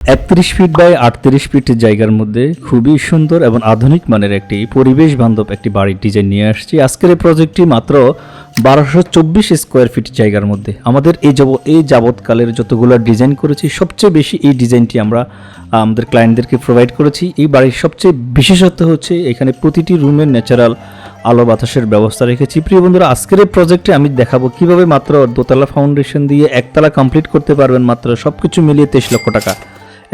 একত্রিশ feet by আটত্রিশ fit জায়গার মধ্যে খুবই সুন্দর এবং আধুনিক মানের একটি পরিবেশ বান্ধব একটি বাড়ির ডিজাইন নিয়ে আসছি। আজকের এই প্রজেক্টটি মাত্র বারোশো চব্বিশ স্কোয়ার ফিট জায়গার মধ্যে। আমাদের এই যাব, এই যাবৎকালের যতগুলো ডিজাইন করেছি, সবচেয়ে বেশি এই ডিজাইনটি আমরা, আমাদের ক্লায়েন্টদেরকে প্রোভাইড করেছি। এই বাড়ির সবচেয়ে বিশেষত্ব হচ্ছে এখানে প্রতিটি রুমের ন্যাচারাল আলো বাতাসের ব্যবস্থা রেখেছি। প্রিয় বন্ধুরা, আজকের এই প্রজেক্টে আমি দেখাবো কীভাবে মাত্র দোতলা ফাউন্ডেশন দিয়ে একতলা কমপ্লিট করতে পারবেন মাত্র সব কিছু মিলিয়ে তেইশ লক্ষ টাকা।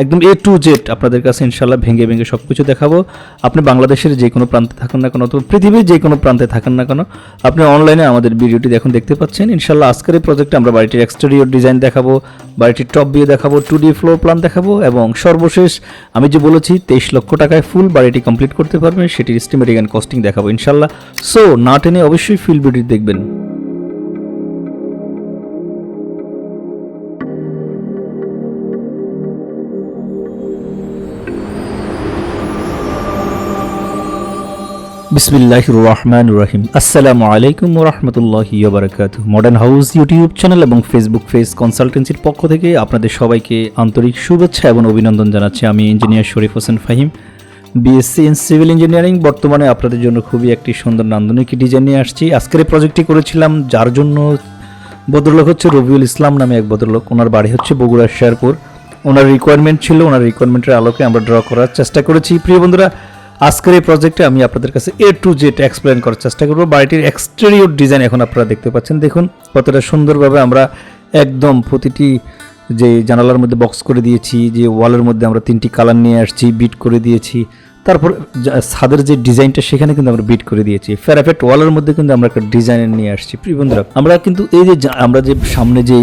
একদম এ টু জেড আপনাদের কাছে ইনশাল্লাহ ভেঙে ভেঙে সব কিছু দেখাবো। আপনি বাংলাদেশের যে কোনো প্রান্তে থাকেন না কেন অথবা পৃথিবীর যে কোনো প্রান্তে থাকেন না কেন, আপনি অনলাইনে আমাদের ভিডিওটি দেখুন দেখতে পাচ্ছেন। ইনশাল্লাহ আজকের এই প্রজেক্টে আমরা বাড়িটির এক্সটেরিয়র ডিজাইন দেখাবো, বাড়িটির টপ ভিউ দেখাবো টু ডি ফ্লোর প্ল্যান দেখাবো এবং সর্বশেষ আমি যে বলেছি, তেইশ লক্ষ টাকায় ফুল বাড়িটি কমপ্লিট করতে পারবেন, সেটির এস্টিমেটিং অ্যান্ড কস্টিং দেখাবো ইনশাল্লাহ সো না টেনে অবশ্যই ফুল ভিডিও দেখবেন। বিসমিল্লাহ রহমান রহিম আসসালামু আলাইকুম রহমতুল্লাহ বারকাত মডার্ন হাউস ইউটিউব চ্যানেল এবং ফেসবুক ফেস কনসালটেন্সির পক্ষ থেকে আপনাদের সবাইকে আন্তরিক শুভেচ্ছা এবং অভিনন্দন জানাচ্ছি। আমি engineer Sharif Hossain Fahim BSc in civil engineering বর্তমানে আপনাদের জন্য খুবই একটি সুন্দর নান্দনিক ডিজাইন নিয়ে আসছি। আজকের এই প্রজেক্টটি করেছিলাম, যার জন্য ভদ্রলোক হচ্ছে রবিউল ইসলাম নামে এক ভদ্রলোক। ওনার বাড়ি হচ্ছে বগুড়ার শেরপুর। ওনার রিকোয়ারমেন্ট ছিল, ওনার রিকোয়ারমেন্টের আলোকে আমরা ড্র করার চেষ্টা করেছি। প্রিয় বন্ধুরা আজকের এই প্রজেক্টে আমি আপনাদের কাছে এ টু জেড এক্সপ্লেন করার চেষ্টা করব। বাড়িটির এক্সটেরিয়র ডিজাইন এখন আপনারা দেখতে পাচ্ছেন। দেখুন কতটা সুন্দরভাবে আমরা একদম প্রতিটি যে জানালার মধ্যে বক্স করে দিয়েছি, যে ওয়ালের মধ্যে আমরা তিনটি কালার নিয়ে আসছি বিট করে দিয়েছি। তারপর ছাদের যে ডিজাইনটা সেখানে কিন্তু আমরা বিট করে দিয়েছি। ফেরাফেট ওয়ালের মধ্যে কিন্তু আমরা একটা ডিজাইন নিয়ে আসছি। প্রিয় বন্ধুরা, আমরা কিন্তু এই যে আমরা যে সামনে যে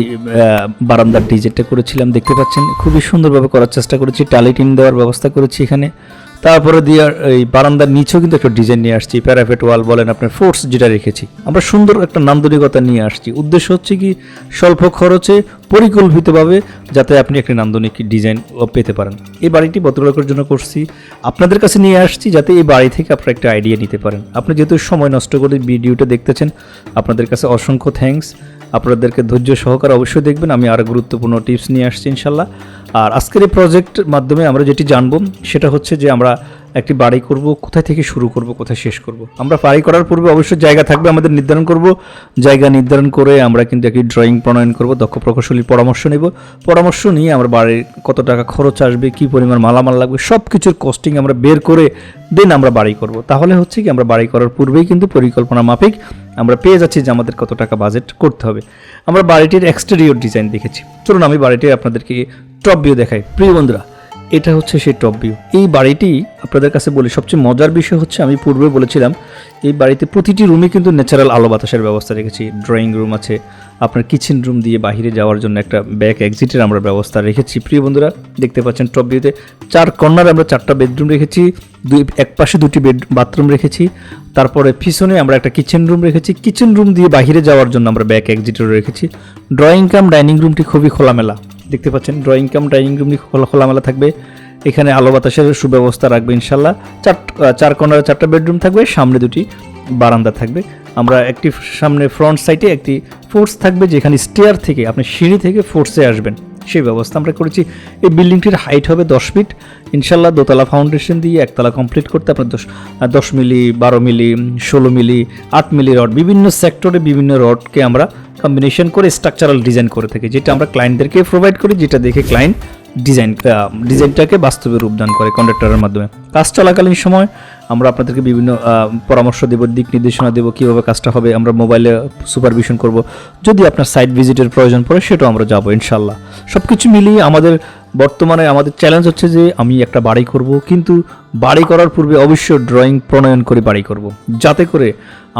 বারান্দার ডিজাইনটা করেছিলাম, দেখতে পাচ্ছেন? খুবই সুন্দরভাবে করার চেষ্টা করেছি। টালিটিন দেওয়ার ব্যবস্থা করেছি এখানে। তারপরে দিয়ে, এই বারান্দার নিচেও কিন্তু একটা ডিজাইন নিয়ে আসছি। প্যারাফেট ওয়াল বলেন আপনার ফোর্স যেটা রেখেছি। আমরা সুন্দর একটা নান্দনিকতা নিয়ে আসছি। উদ্দেশ্য হচ্ছে কি, স্বল্প খরচে পরিকল্পিতভাবে যাতে আপনি একটি নান্দনিক ডিজাইন পেতে পারেন। এই বাড়িটি ভদ্রলোকের জন্য করছি। আপনাদের কাছে নিয়ে আসছি যাতে এই বাড়ি থেকে আপনারা একটা আইডিয়া নিতে পারেন। আপনি যেহেতু সময় নষ্ট করে ভিডিওটা দেখতেছেন, আপনাদের কাছে অসংখ্য থ্যাঙ্কস আপনাদেরকে ধৈর্য সহকারে অবশ্যই দেখবেন। আমি আরও গুরুত্বপূর্ণ টিপস নিয়ে আসছি ইনশাল্লাহ। আর আজকের এই প্রজেক্ট মাধ্যমে আমরা যেটি জানব, সেটা হচ্ছে যে আমরা একটি বাড়ি করব, কোথায় থেকে শুরু করব, কোথায় শেষ করব? আমরা বাড়ি করার পূর্বে অবশ্যই জায়গা থাকবে আমাদের নির্ধারণ করব। জায়গা নির্ধারণ করে আমরা কিন্তু একটি ড্রয়িং প্রণয়ন করব, দক্ষ প্রকৌশলীর পরামর্শ নেব। পরামর্শ নিয়ে আমরা বাড়ির কত টাকা খরচ আসবে, কি পরিমাণ মালামাল লাগবে সব কিছুর কস্টিং আমরা বের করে দেন আমরা বাড়ি করব। তাহলে হচ্ছে কি, আমরা বাড়ি করার পূর্বেই কিন্তু পরিকল্পনা মাফিক আমরা পেয়ে যাচ্ছি যে আমাদের কত টাকা বাজেট করতে হবে। আমরা বাড়িটির এক্সটেরিয়র ডিজাইন দেখেছি। চলুন আমি বাড়িটির আপনাদেরকে টপ ভিউ দেখাই। প্রিয় বন্ধুরা এটা হচ্ছে সেই টপ ভিউ এই বাড়িটি আপনাদের কাছে বলি, সবচেয়ে মজার বিষয় হচ্ছে, আমি পূর্বে বলেছিলাম, এই বাড়িতে প্রতিটি রুমে কিন্তু ন্যাচারাল আলো বাতাসের ব্যবস্থা রেখেছি। ড্রয়িং রুম আছে, আপনার কিচেন রুম দিয়ে বাইরে যাওয়ার জন্য একটা ব্যাক এক্সিটের আমরা ব্যবস্থা রেখেছি। প্রিয় বন্ধুরা, দেখতে পাচ্ছেন টপ ভিউতে চার কর্নারে আমরা চারটা বেডরুম রেখেছি, দুই, এক পাশে দুটি বেড বাথরুম রেখেছি, তারপরে পিছনে আমরা একটা কিচেন রুম রেখেছি। কিচেন রুম দিয়ে বাইরে যাওয়ার জন্য আমরা ব্যাক এক্সিটও রেখেছি। ড্রয়িং কাম ডাইনিং রুমটি খুবই খোলামেলা। দেখতে পাচ্ছেন ড্রয়িং কাম ডাইনিং রুম খোলা খোলামেলা থাকবে। এখানে আলো বাতাসের সুব্যবস্থা রাখবে ইনশাল্লাহ চার চার কর্নারে চারটা বেডরুম থাকবে, সামনে দুটি বারান্দা থাকবে। আমরা একটি সামনে ফ্রন্ট সাইডে একটি ফোর্স থাকবে, যেখানে স্টেয়ার থেকে, আপনি সিঁড়ি থেকে ফোর্সে আসবেন। সেই ব্যবস্থা আমরা করেছি। এই বিল্ডিংটির হাইট হবে দশ ফিট ইনশাল্লাহ দোতলা ফাউন্ডেশন দিয়ে একতলা কমপ্লিট করতে আপনার দশ দশ মিলি, বারো মিলি, ষোলো মিলি, আট মিলি রড, বিভিন্ন সেক্টরে বিভিন্ন রডকে আমরা কম্বিনেশন করে স্ট্রাকচারাল ডিজাইন করে থাকি, যেটা আমরা ক্লায়েন্টদেরকে প্রোভাইড করি, যেটা দেখে ক্লায়েন্ট ডিজাইন ডিজাইনটাকে বাস্তবে রূপদান করে কন্ডাক্টরের মাধ্যমে। কাজ চলাকালীন সময় আমরা আপনাদেরকে বিভিন্ন পরামর্শ দেব, দিক নির্দেশনা দেব, কীভাবে কাজটা হবে, আমরা মোবাইলে সুপারভিশন করব। যদি আপনার সাইট ভিজিটের প্রয়োজন পড়ে, সেটাও আমরা যাব ইনশাল্লাহ সব কিছু মিলিয়ে আমাদের বর্তমানে আমাদের চ্যালেঞ্জ হচ্ছে যে, আমি একটা বাড়ি করব, কিন্তু বাড়ি করার পূর্বে অবশ্যই ড্রয়িং প্রণয়ন করে বাড়ি করব। যাতে করে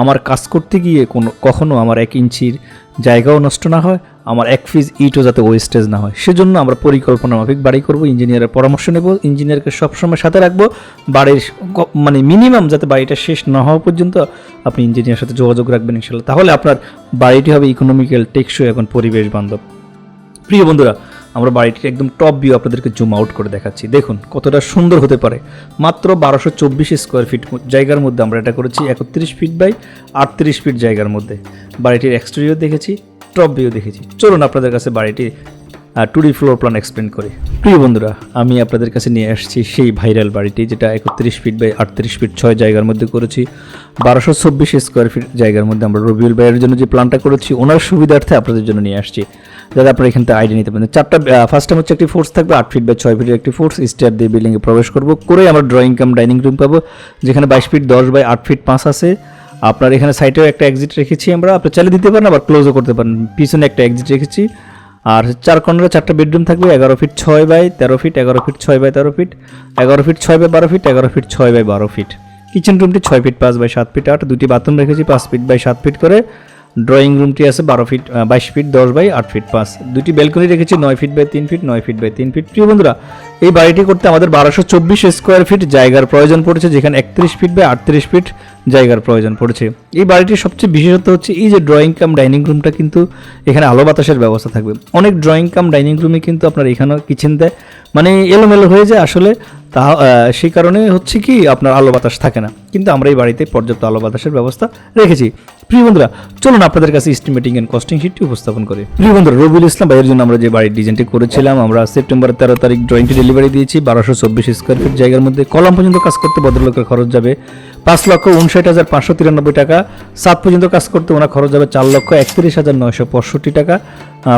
আমার কাজ করতে গিয়ে কোনো, কখনো আমার এক ইঞ্চির জায়গাও নষ্ট না হয়, আমার এক ফিজ ইটও যাতে ওয়েস্টেজ না হয়। সেজন্য আমরা পরিকল্পনা মাফিক বাড়ি করব, ইঞ্জিনিয়ারের পরামর্শ নেব, ইঞ্জিনিয়ারকে সবসময় সাথে রাখব। বাড়ির মানে মিনিমাম যাতে বাড়িটা শেষ না হওয়া পর্যন্ত আপনি ইঞ্জিনিয়ারের সাথে যোগাযোগ রাখবেন ইনশাল্লাহ তাহলে আপনার বাড়িটি হবে ইকোনমিক্যাল টেকসই এখন পরিবেশ বান্ধব। প্রিয় বন্ধুরা আমরা বাড়িটির একদম টপ ভিউ আপনাদেরকে জুম আউট করে দেখাচ্ছি। দেখুন, কতটা সুন্দর হতে পারে। মাত্র বারোশো চব্বিশ স্কোয়ার ফিট জায়গার মধ্যে আমরা এটা করেছি একত্রিশ ফিট বাই আটত্রিশ ফিট জায়গার মধ্যে। বাড়িটির এক্সটেরিয়র দেখেছি টপ ভিউ দেখেছি। চলুন আপনাদের কাছে বাড়িটি two D floor plan explain করে। প্রিয় বন্ধুরা, আমি আপনাদের কাছে নিয়ে আসছি সেই ভাইরাল বাড়িটি, যেটা একত্রিশ ফিট বাই আটত্রিশ ফিট ছয় জায়গার মধ্যে করেছি। বারোশো চব্বিশ স্কোয়ার ফিট জায়গার মধ্যে আমরা রবিউল ভাইয়ের জন্য যে প্ল্যানটা করেছি, ওনার সুবিধার্থে আপনাদের জন্য নিয়ে আসছি। যাতে আপনারা এখান থেকে আইডিয়া নিতে পারেন। চারটা ফার্স্ট টাইম হচ্ছে একটি ফোর্স থাকবে, আট ফিট বা ছয় ফিটের একটি ফোর্স স্টেয়ার দিয়ে বিল্ডিংয়ে প্রবেশ করব। করে আমরা ড্রয়িং কাম ডাইনিং রুম পাবো, যেখানে বাইশ ফিট দশ বাই আট ফিট পাঁচ আছে। আপনার এখানে সাইডেও একটা এক্সিট রেখেছি আমরা। আপনি চালিয়ে দিতে পারেন, আবার ক্লোজও করতে পারেন। পিছনে একটা এক্সিট রেখেছি। আর চার কর্নারে চারটা বেডরুম থাকবে, এগারো ফিট ছয় বাই তেরো ফিট এগারো ফিট ছয় বাই তেরো ফিট এগারো ফিট ছয় বাই বারো ফিট এগারো ফিট ছয় বাই বারো ফিট কিচেন রুমটি ছয় ফিট পাঁচ বাই সাত ফিট আট, দুটি বাথরুম রেখেছি, পাঁচ ফিট বাই সাত ফিট করে। ড্রয়িং রুমটি আছে বারো ফিট বাইশ ফিট দশ বাই আট ফিট পাঁচ। দুটি ব্যালকনি রেখেছি, নয় ফিট বাই তিন ফিট নয় ফিট বাই তিন ফিট প্রিয় বন্ধুরা, এই বাড়িটি করতে আমাদের বারোশো চব্বিশ স্কোয়ার ফিট জায়গার প্রয়োজন পড়েছে, যেখানে একত্রিশ ফিট বাই আটত্রিশ ফিট জায়গার প্রয়োজন পড়েছে। এই বাড়িটির সবচেয়ে বিশেষত্ব হচ্ছে, এই যে ড্রয়িং কাম ডাইনিং রুমটা কিন্তু এখানে আলো বাতাসের ব্যবস্থা থাকবে। অনেক ড্রয়িং কাম ডাইনিং রুমে কিন্তু আপনার এখানেও কিচেন দেয়। মানে এলোমেলো হয়ে যায় আসলে, তা সেই কারণে হচ্ছে কি আপনার আলো বাতাস থাকে না। কিন্তু আমরা এই বাড়িতে পর্যাপ্ত আলো বাতাসের ব্যবস্থা রেখেছি। প্রিয় বন্ধুরা, চলুন আপনাদের কাছে এস্টিমেটিং এন্ড কস্টিং শিটটি উপস্থাপন করি। প্রিয় বন্ধুরা, রবিউল ইসলাম ভাইয়ের জন্য আমরা যে বাড়ির ডিজাইনটি করেছিলাম, আমরা সেপ্টেম্বর তেরো তারিখ ড্রয়িংটি ডেলিভারি দিয়েছি। বারোশো চব্বিশ স্কোয়ার ফিট জায়গার মধ্যে কলম পর্যন্ত কাজ করতে ভদ্রলোকের খরচ যাবে পাঁচ লক্ষ উনষাট হাজার পাঁচশো তিরানব্বই টাকা। সাত পর্যন্ত কাজ করতে ওনার খরচ যাবে চার লক্ষ একত্রিশ হাজার নয়শো পঁয়ষট্টি টাকা।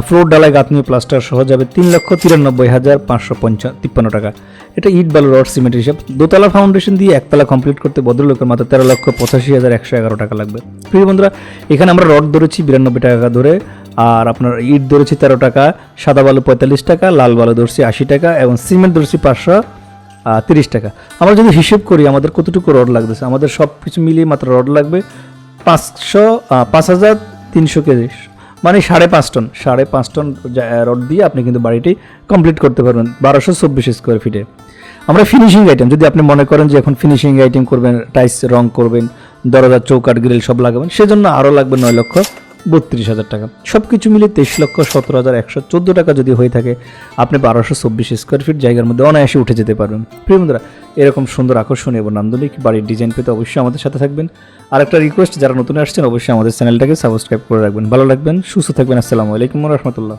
ফ্লোর ডালাই গাঁথনি প্লাস্টার সহ যাবে তিন লক্ষ তিরানব্বই হাজার পাঁচশো পঞ্চা, তিপ্পান্ন টাকা। এটা ইট বালু রড সিমেন্টের হিসাব দোতলা ফাউন্ডেশন দিয়ে একতলা কমপ্লিট করতে ভদ্রলোকের মাত্র তেরো লক্ষ পঁচাশি হাজার একশো এগারো টাকা লাগবে। প্রিয় বন্ধুরা, এখানে আমরা রড ধরেছি বিরানব্বই টাকা ধরে, আর আপনার ইট ধরেছি তেরো টাকা, সাদা বালু পঁয়তাল্লিশ টাকা, লাল বালু ধরছি আশি টাকা, এবং সিমেন্ট ধরছি পাঁচশো তিরিশ টাকা। আমরা যদি হিসেব করি আমাদের কতটুকু রড লাগতেছে, আমাদের সব কিছু মিলিয়ে মাত্র রড লাগবে পাঁচশো পাঁচ হাজার তিনশো কেজি। মানে সাড়ে পাঁচ টন, সাড়ে পাঁচ টন রড দিয়ে আপনি কিন্তু বাড়িটি কমপ্লিট করতে পারবেন বারোশো চব্বিশ স্কোয়ার ফিটে আমরা ফিনিশিং আইটেম যদি আপনি মনে করেন যে এখন ফিনিশিং আইটেম করবেন টাইস রং করবেন, দরজা চৌকাট গ্রিল সব লাগাবেন, সেজন্য আরও লাগবে নয় লক্ষ বত্রিশ হাজার টাকা। সব কিছু মিলিয়ে তেইশ লক্ষ সতেরো হাজার একশো চোদ্দ টাকা যদি হয়ে থাকে, আপনি বারোশো চব্বিশ স্কোয়ার ফিট জায়গার মধ্যে অনায়াসে উঠে যেতে পারবেন। প্রিয় বন্ধুরা এরকম সুন্দর আকর্ষণীয় এবং নান্দনিক বাড়ির ডিজাইন পেতে অবশ্যই আমাদের সাথে থাকবেন। আর একটা রিকোয়েস্ট যারা নতুন আসছেন, অবশ্যই আমাদের চ্যানেলটাকে সাবস্ক্রাইব করে রাখবেন। ভালো লাগবেন, সুস্থ থাকবেন। আসসালামু আলাইকুম রহমতুল্লাহ।